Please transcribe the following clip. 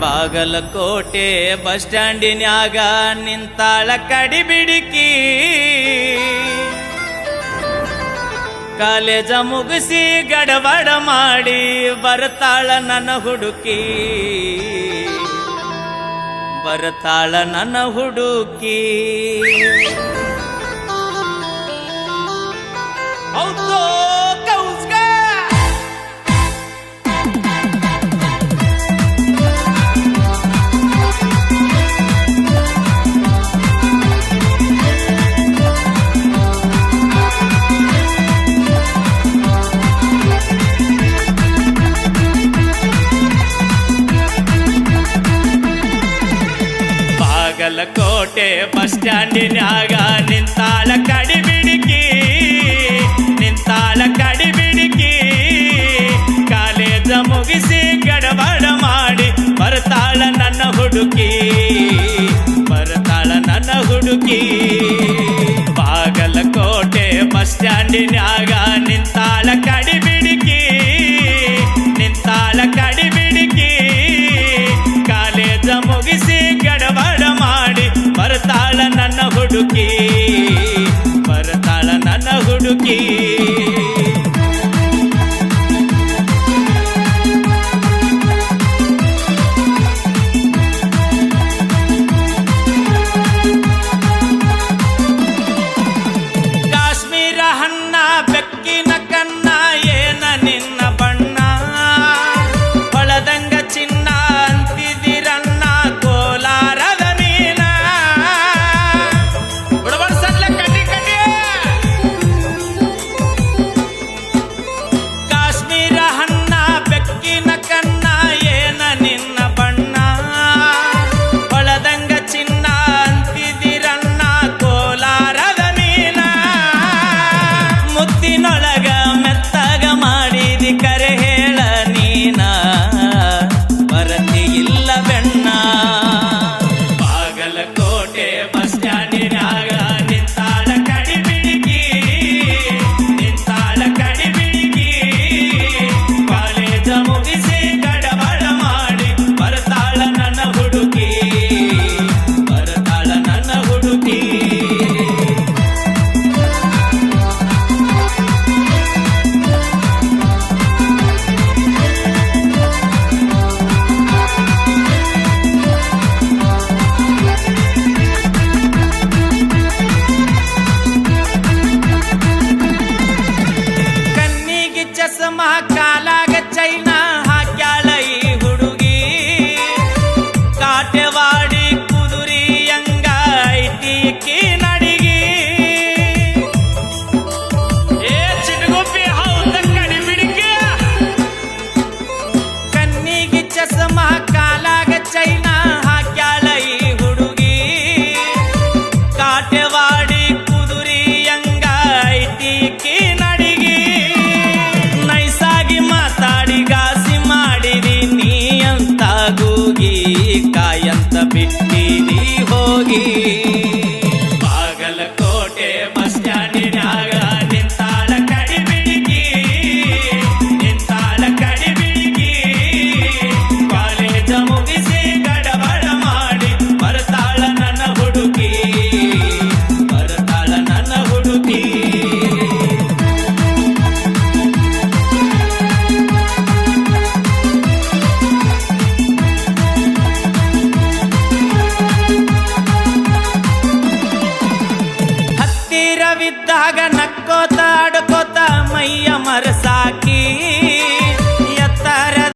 Bagalkot bus ಸ್ಟ್ಯಾಂಡಿನ್ಯಾಗ ನಿಂತಾಳ ಕಡಿ ಕಡಿಬಿಡಿಕಿ. College ಮುಗಿಸಿ ಗಡಬಡ ಮಾಡಿ ಬರ್ತಾಳ ನನ್ನ ಹುಡುಕಿ. ಬರ್ತಾಳ ನನ್ನ ಹುಡುಕಿ. ಹೌದು ಬಾಗಲಕೋಟೆ ಬಸ್ ಸ್ಟ್ಯಾಂಡಿನಾಗ ನಿಂತಾಳ ಕಡಿಬಿಡಿಕಿ ನಿಂತಾಲ ಕಡಿಬಿಡಿಕಿ. ಕಾಲೇಜ ಮುಗಿಸಿ ಗಡಬಡ ಮಾಡಿ ಬರ್ತಾಳ ನನ್ನ ಹುಡುಕಿ, ಬರ್ತಾಳ ನನ್ನ ಹುಡುಕಿ. ಬಾಗಲಕೋಟೆ ಬಸ್ ಸ್ಟ್ಯಾಂಡಿನಾಗ ನಿಂತ ঢুকে Mahakala. ತೀರವಿದ್ದಾಗ ನಕ್ಕೋತ ಆಡ್ಕೋತ ಮೈಯ ಮರಸಾಕಿ